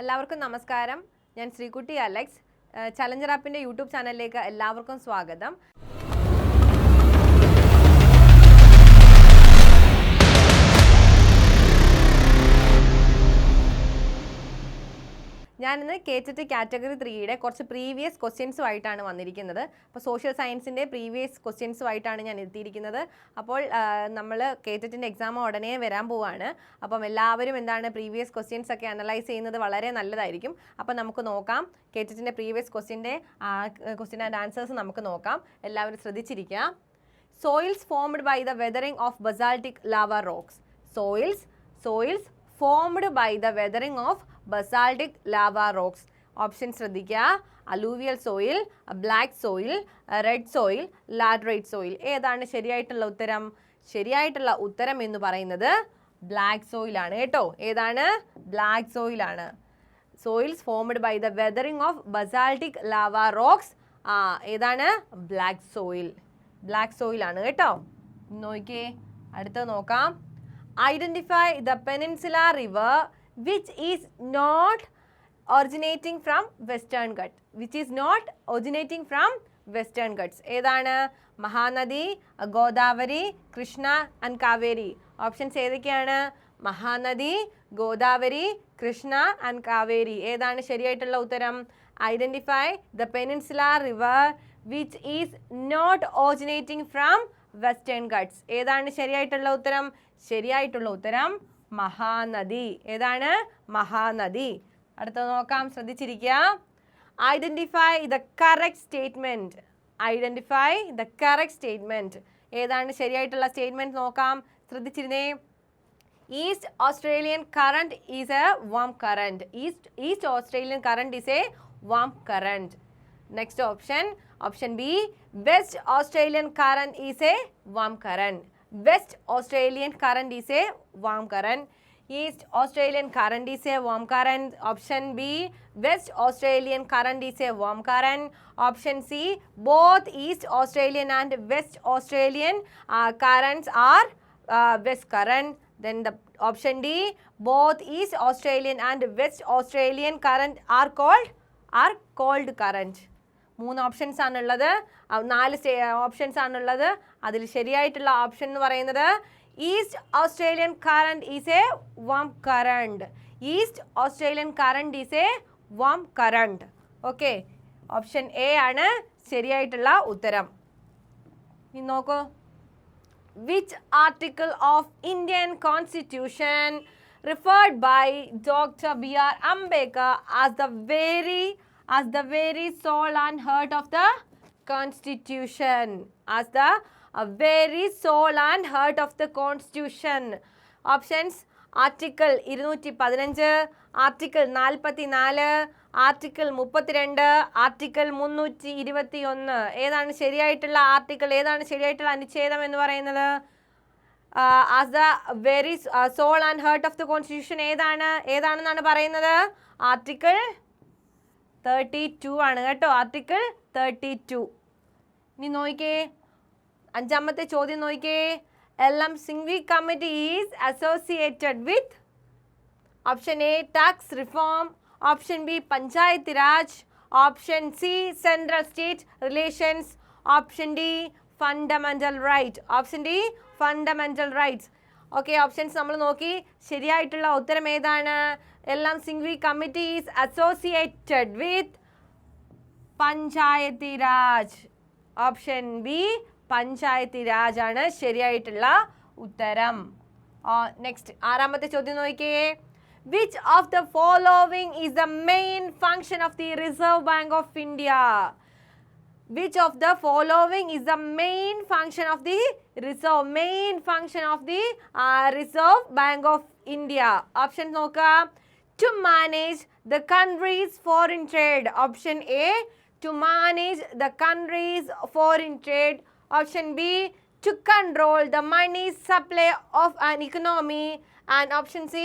എല്ലാവർക്കും നമസ്കാരം. ഞാൻ ശ്രീകുട്ടി അലക്സ്. ചലഞ്ചർ ആപ്പിന്റെ യൂട്യൂബ് ചാനലിലേക്ക് എല്ലാവർക്കും സ്വാഗതം. ഞാനിന്ന് കെ ടി കാറ്റഗറി ത്രീയുടെ കുറച്ച് പ്രീവിയസ് ക്വസ്റ്റ്യൻസുമായിട്ടാണ് വന്നിരിക്കുന്നത്. അപ്പോൾ സോഷ്യൽ സയൻസിന്റെ പ്രീവിയസ് ക്വസ്റ്റ്യൻസുമായിട്ടാണ് ഞാൻ എത്തിയിരിക്കുന്നത്. അപ്പോൾ നമ്മൾ കെ ടെറ്റിന്റെ എക്സാം ഉടനെ വരാൻ പോവാണ്. അപ്പം എല്ലാവരും എന്താണ് പ്രീവിയസ് ക്വസ്റ്റ്യൻസ് ഒക്കെ അനലൈസ് ചെയ്യുന്നത് വളരെ നല്ലതായിരിക്കും. അപ്പം നമുക്ക് നോക്കാം. കെ ടെറ്റിന്റെ പ്രീവിയസ് ക്വസ്റ്റ്യന്റെ ക്വസ്റ്റ്യൻ ആൻഡ് ആൻസേഴ്സ് നമുക്ക് നോക്കാം. എല്ലാവരും ശ്രദ്ധിച്ചിരിക്കുക. Soils formed by the weathering of basaltic lava rocks soils soils formed by the weathering of basaltic lava rocks. Option ശ്രദ്ധിക്കുക. Alluvial soil black soil red soil laterite soil. ഏതാണ് ശരിയായിട്ടുള്ള ഉത്തരം? ശരിയായിട്ടുള്ള ഉത്തരം എന്ന് പറയുന്നത് ബ്ലാക്ക് സോയിലാണ് കേട്ടോ. ഏതാണ്? Black സോയിലാണ്. Soils formed by the weathering of basaltic lava rocks. ആ ഏതാണ്? Black soil. ബ്ലാക്ക് സോയിലാണ് കേട്ടോ. നോക്കിയേ. അടുത്തത് നോക്കാം. Identify the peninsula river which is not originating from Western Ghat which is not originating from Western Ghats ഏതാണ്? Mahanadi Godavari Krishna and Kaveri. Options ഏതൊക്കെയാണ്? Mahanadi Godavari Krishna and Kaveri. ഏതാണ് ശരിയായിട്ടുള്ള ഉത്തരം? Identify the peninsula river which is not originating from Western Ghats ഏതാണ് ശരിയായിട്ടുള്ള ഉത്തരം? ശരിയായിട്ടുള്ള ഉത്തരം മഹാനദി. ഏതാണ്? മഹാനദി. അടുത്ത നോക്കാം. ശ്രദ്ധിച്ചിരിക്കുക identify the correct statement identify the correct statement ഏതാണ്? ശരിയായിട്ടുള്ള സ്റ്റേറ്റ്മെന്റ് നോക്കാം. ശ്രദ്ധിച്ചിരുന്നേ. East Australian Current is a warm current East East Australian Current is a warm current next option option B West Australian Current is a warm current West Australian Current is a warm current East Australian Current is a warm current option B West Australian Current is a warm current option C both East Australian and West Australian Currents are west current then the option D both East Australian and West Australian current are called are called current മൂന്ന് options ആണുള്ളത് ആ, നാല് options ആണുള്ളത് അതിൽ ശരിയായിട്ടുള്ള option എന്ന് പറയുന്നത് East Australian Current is a warm current East Australian Current is a warm current okay option A ആണ് ശരിയായിട്ടുള്ള ഉത്തരം ഇനി നോക്കൂ which article of Indian Constitution referred by Dr. B.R. Ambedkar as the very as the very soul and heart of the Constitution as the a very soul and heart of the Constitution. Options article ഇരുന്നൂറ്റി പതിനഞ്ച് article നാൽപ്പത്തി നാല് article മുപ്പത്തിരണ്ട് article മുന്നൂറ്റി ഇരുപത്തി ഒന്ന് ഏതാണ് ശരിയായിട്ടുള്ള ആർട്ടിക്കിൾ ഏതാണ് ശരിയായിട്ടുള്ള അനുച്ഛേദം എന്ന് പറയുന്നത്? As the very soul and heart of the constitution ഏതാണ്? ഏതാണെന്നാണ് പറയുന്നത്? ആർട്ടിക്കിൾ തേർട്ടി ടു ആണ് കേട്ടോ. ആർട്ടിക്കിൾ തേർട്ടി ടു ഇനി നോക്കിക്കേ അഞ്ചാമത്തെ ചോദ്യം നോക്കിക്കേ എല്ലാം Singhvi committee is associated with option A tax reform. Option B Panchayat Raj. Option C central state relations. Option D fundamental right. Option D fundamental rights. Okay options നമ്മൾ നോക്കി. ശരിയായിട്ടുള്ള ഉത്തരം ഏതാണ്? എല്ലാം Singhvi committee is associated with Panchayati Raj. Option B Panchayati Raj ആണ് ശരിയായിട്ടുള്ള ഉത്തരം next ആറാമത്തെ ചോദ്യം നോക്കിയേ which of the following is the main function of the Reserve Bank of India which of the following is the main function of the reserve main function of the uh, reserve bank of india option നോക്കുക to manage the country's foreign trade option a to manage the country's foreign option b to control the money supply of an economy and option c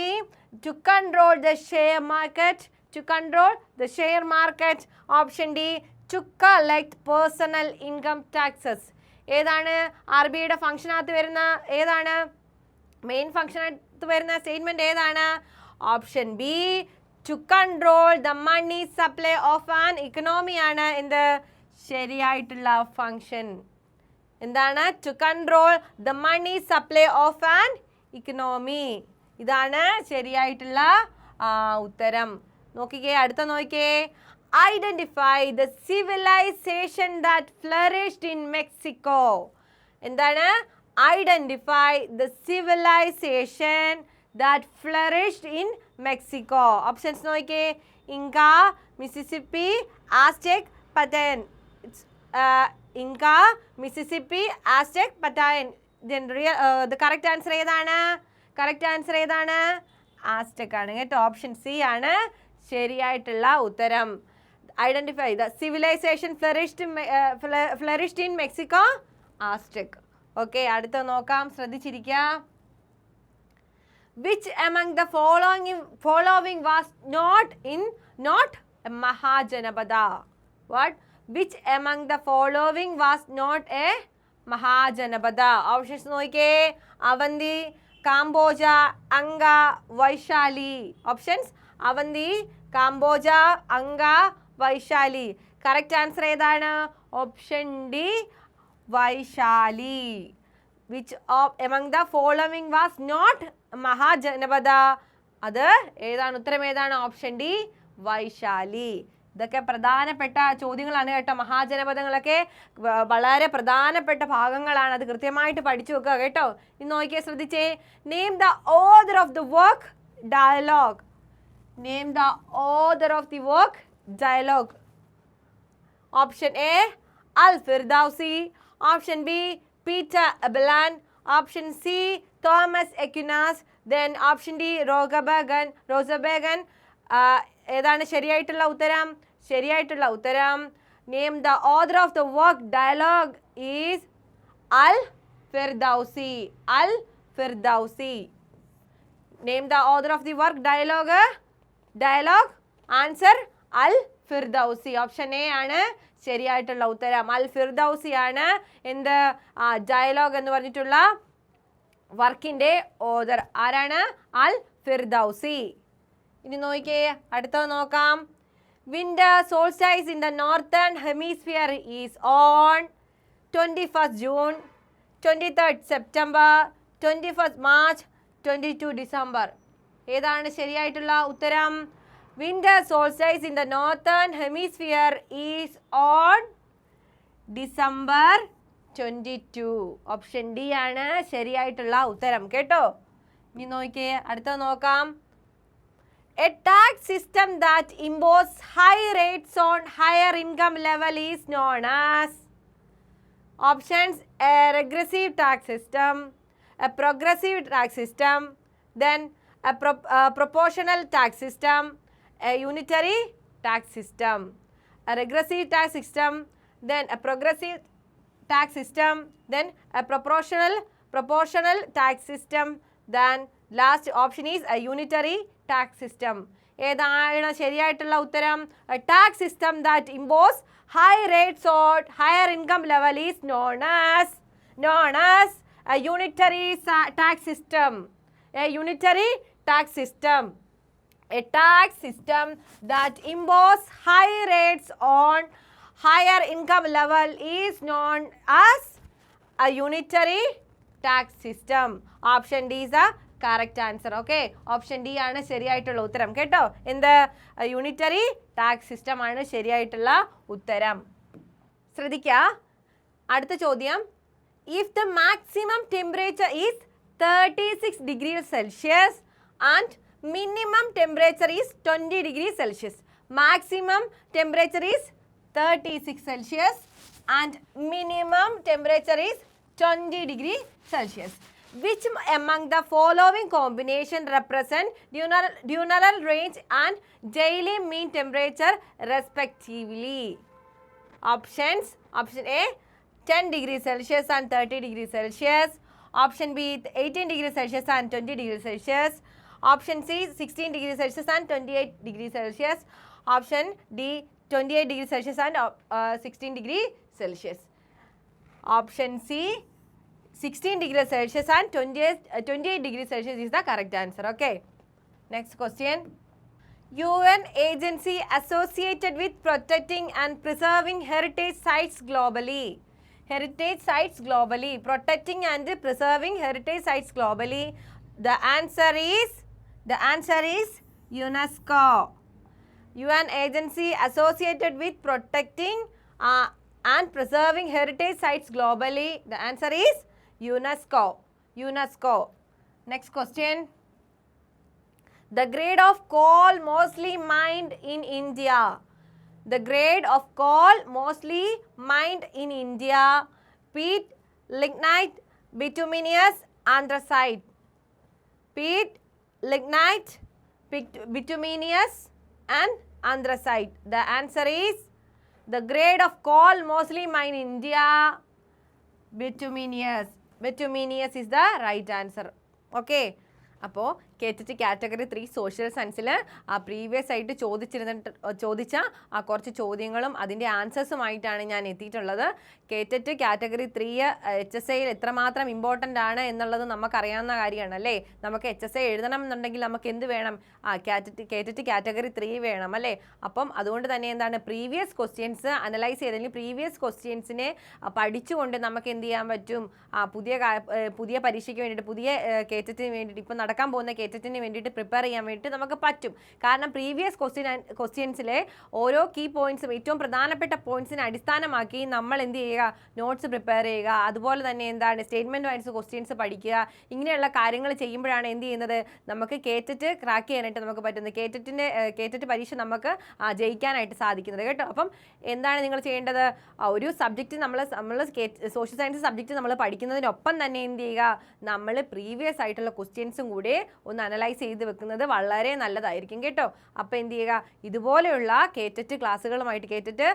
to control the share market to control the share market option d to collect personal income taxes ഏതാണ് R B ഫംഗ്ഷനകത്ത് വരുന്ന ഏതാണ് main ഫംഗ്ഷനകത്ത് വരുന്ന statement ഏതാണ് option B to control the money supply of an economy എന്ത് ശരിയായിട്ടുള്ള function എന്താണ്? To control the money supply of an economy ഇതാണ് ശരിയായിട്ടുള്ള ഉത്തരം. നോക്കിക്കേ അടുത്ത നോക്കിക്കേ. Identify the civilisation that flourished in Mexico എന്താണ്? Identify the civilisation that flourished in Mexico options നോക്കിക്കേ. ഇങ്ക മിസിസിപ്പി ആസ്റ്റെക് പതൻ ഇങ്ക മിസിസിപ്പി ആസ്റ്റെക് പറ്റായൻ ദ കറക്റ്റ് ആൻസർ ഏതാണ്? കറക്റ്റ് ആൻസർ ഏതാണ്? ആസ്റ്റെക് ആണ് കേട്ടോ. ഓപ്ഷൻ സി ആണ്. ശരിയായിട്ടുള്ള ഉത്തരം. Identify the civilisation flourished flourished in Mexico Aztec okay അടുത്ത നോക്കാം. ശ്രദ്ധിച്ചിരിക്കുക which among the following following was not in not Mahajanapada? Mahajanabada what which among the following was not a mahajanabada options നോക്കിക്കേ Avanti Kamboja Anga Vaishali options Avanti Kamboja Anga Vaishali correct answer ഏതാണ്? Option D Vaishali which of among the following was not Mahajanapada അത് ഏതാണ്? ഉത്തരം ഏതാണ്? Option D Vaishali ഇതൊക്കെ പ്രധാനപ്പെട്ട ചോദ്യങ്ങളാണ് കേട്ടോ. മഹാജനപദങ്ങളൊക്കെ വളരെ പ്രധാനപ്പെട്ട ഭാഗങ്ങളാണ്. അത് കൃത്യമായിട്ട് പഠിച്ചു വെക്കുക കേട്ടോ. ഇന്ന് നോക്കിയാൽ ശ്രദ്ധിച്ചേ. Name the author of the work Dialogue name the author of the work Dialogue option A Al Firdausi option B Peter Abelard option C Thomas Aquinas then option D Roger Bacon Rosabagan. ഏതാണ് ശരിയായിട്ടുള്ള ഉത്തരം? ശരിയായിട്ടുള്ള ഉത്തരം. Name the author of the work Dialogue is Al Firdausi Al Firdausi name the author of the work Dialogue Dialogue answer Al Firdausi option A ആണ് ശരിയായിട്ടുള്ള ഉത്തരം. അൽ Ferdowsi ആണ് എന്ത്? ഡയലോഗ് എന്ന് പറഞ്ഞിട്ടുള്ള വർക്കിന്റെ ഓദർ ആരാണ്? അൽ ഫിർദൌസി ഇനി നോക്കിയേ അടുത്തത് നോക്കാം. Winter solstice in the northern hemisphere is on twenty first June twenty third September twenty first March twenty two December ഏതാണ് ശരിയായിട്ടുള്ള ഉത്തരം? Winter solstice in the northern hemisphere is on December twenty two option D ആണ് ശരിയായിട്ടുള്ള ഉത്തരം. കേട്ടോ? ഇനി നോക്കിയേ അടുത്ത നോക്കാം. A tax system that imposes high rates on higher income level is known as options a regressive tax system, a progressive tax system, then a pro- uh, proportional tax system, a unitary tax system. A regressive tax system, then a progressive tax system, then a proportional proportional tax system, then last option is a unitary tax system. ഏതാണ് ശരിയായിട്ടുള്ള ഉത്തരം tax system that impose high rates on higher income level is known as known as a unitary sa- tax system. A unitary tax system. A tax system that imposes high rates on higher income level is known as a unitary tax system. Option D is the answer. Okay? Option D ആണ് ശരിയായിട്ടുള്ള ഉത്തരം. കേട്ടോ? എന്ത്? Unitary tax system ആണ് ശരിയായിട്ടുള്ള ഉത്തരം. ശ്രദ്ധിക്കുക അടുത്ത ചോദ്യം. If the maximum temperature is thirty six degree Celsius and minimum temperature is twenty degree Celsius maximum temperature is thirty six Celsius and minimum temperature is twenty degree Celsius which among the following combination represent diurnal, diurnal range and daily mean temperature respectively. Options option a 10 degrees celsius and 30 degrees celsius. Option b 18 degrees celsius and 20 degrees celsius. Option c 16 degrees celsius and 28 degrees celsius. Option d 28 degrees celsius and uh, 16 degree celsius. Option c 16 degrees celsius and 28, uh, 28 degrees celsius is the correct answer okay next question UN agency associated with protecting and preserving heritage sites globally. Heritage sites globally. Protecting and preserving heritage sites globally. The answer is the answer is UNESCO. UN agency associated with protecting uh, and preserving heritage sites globally. The answer is UNESCO. UNESCO. Next question. The grade of coal mostly mined in India. The grade of coal mostly mined in India. Peat, lignite, bituminous, anthracite. Peat, lignite, bituminous, and anthracite. The answer is the grade of coal mostly mined in India. Bituminous. Bituminous is the right answer. Okay. അപ്പോൾ കേട്ടിട്ട് category three social സയൻസിൽ ആ previous ആയിട്ട് ചോദിച്ചിരുന്നിട്ട് ചോദിച്ച ആ കുറച്ച് ചോദ്യങ്ങളും അതിന്റെ ആൻസേഴ്സുമായിട്ടാണ് ഞാൻ എത്തിയിട്ടുള്ളത്. KTET category three H S ഐയിൽ എത്രമാത്രം ഇമ്പോർട്ടന്റ് ആണ് എന്നുള്ളത് നമുക്കറിയാവുന്ന കാര്യമാണ് അല്ലേ നമുക്ക് എച്ച് എസ് ഐ എഴുതണം എന്നുണ്ടെങ്കിൽ നമുക്ക് എന്ത് വേണം? ആ കാറ്ററ്റ് കേറ്ററ്റ് കാറ്റഗറി ത്രീ വേണം അല്ലേ? അപ്പം അതുകൊണ്ട് തന്നെ എന്താണ് പ്രീവിയസ് ക്വസ്റ്റ്യൻസ് അനലൈസ് ചെയ്തെങ്കിൽ പ്രീവിയസ് ക്വസ്റ്റ്യൻസിനെ പഠിച്ചുകൊണ്ട് നമുക്ക് എന്ത് ചെയ്യാൻ പറ്റും? ആ പുതിയ കാ- പുതിയ പരീക്ഷയ്ക്ക് വേണ്ടിയിട്ട് പുതിയ കേറ്റത്തിന് വേണ്ടിയിട്ട് ഇപ്പം നടക്കാൻ പോകുന്ന കേറ്റത്തിന് വേണ്ടിയിട്ട് പ്രിപ്പയർ ചെയ്യാൻ വേണ്ടിയിട്ട് നമുക്ക് പറ്റും. കാരണം പ്രീവിയസ് ക്വസ്റ്റ്യൻ ക്വസ്റ്റ്യൻസിലെ ഓരോ കീ പോയിന്റ്സും ഏറ്റവും പ്രധാനപ്പെട്ട പോയിന്റ്സിനെ അടിസ്ഥാനമാക്കി നമ്മൾ എന്ത് ചെയ്യുക? നോട്ട്സ് പ്രിപ്പയർ ചെയ്യുക. അതുപോലെ തന്നെ എന്താണ്? സ്റ്റേറ്റ്മെന്റ് വൈസ് ക്വസ്റ്റ്യൻസ് പഠിക്കുക. ഇങ്ങനെയുള്ള കാര്യങ്ങൾ ചെയ്യുമ്പോഴാണ് എന്ത് ചെയ്യുന്നത്? നമുക്ക് കേറ്ററ്റ് ക്രാക്ക് ചെയ്യാനായിട്ട് നമുക്ക് പറ്റുന്നത്. കേറ്ററ്റിന്റെ കേറ്ററ്റ് പരീക്ഷ നമുക്ക് ജയിക്കാനായിട്ട് സാധിക്കുന്നത് കേട്ടോ. അപ്പം എന്താണ് നിങ്ങൾ ചെയ്യേണ്ടത്? ഒരു സബ്ജക്റ്റ് നമ്മൾ നമ്മൾ സോഷ്യൽ സയൻസ് സബ്ജക്റ്റ് നമ്മൾ പഠിക്കുന്നതിനൊപ്പം തന്നെ എന്ത് ചെയ്യുക? നമ്മൾ പ്രീവിയസ് ആയിട്ടുള്ള ക്വസ്റ്റ്യൻസും കൂടെ ഒന്ന് അനലൈസ് ചെയ്ത് വെക്കുന്നത് വളരെ നല്ലതായിരിക്കും കേട്ടോ. അപ്പോൾ എന്ത് ചെയ്യുക? ഇതുപോലെയുള്ള കേറ്ററ്റ് ക്ലാസ്സുകളുമായിട്ട് കേറ്റിട്ട്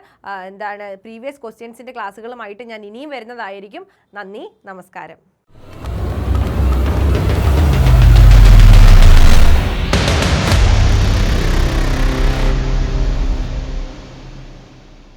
എന്താണ് പ്രീവിയസ് ക്വസ്റ്റ്യൻസിന്റെ ക്ലാസ്സുകളുമായിട്ട് ഞാൻ ഇനിയും വരുന്നതായിരിക്കും. നന്ദി നമസ്കാരം.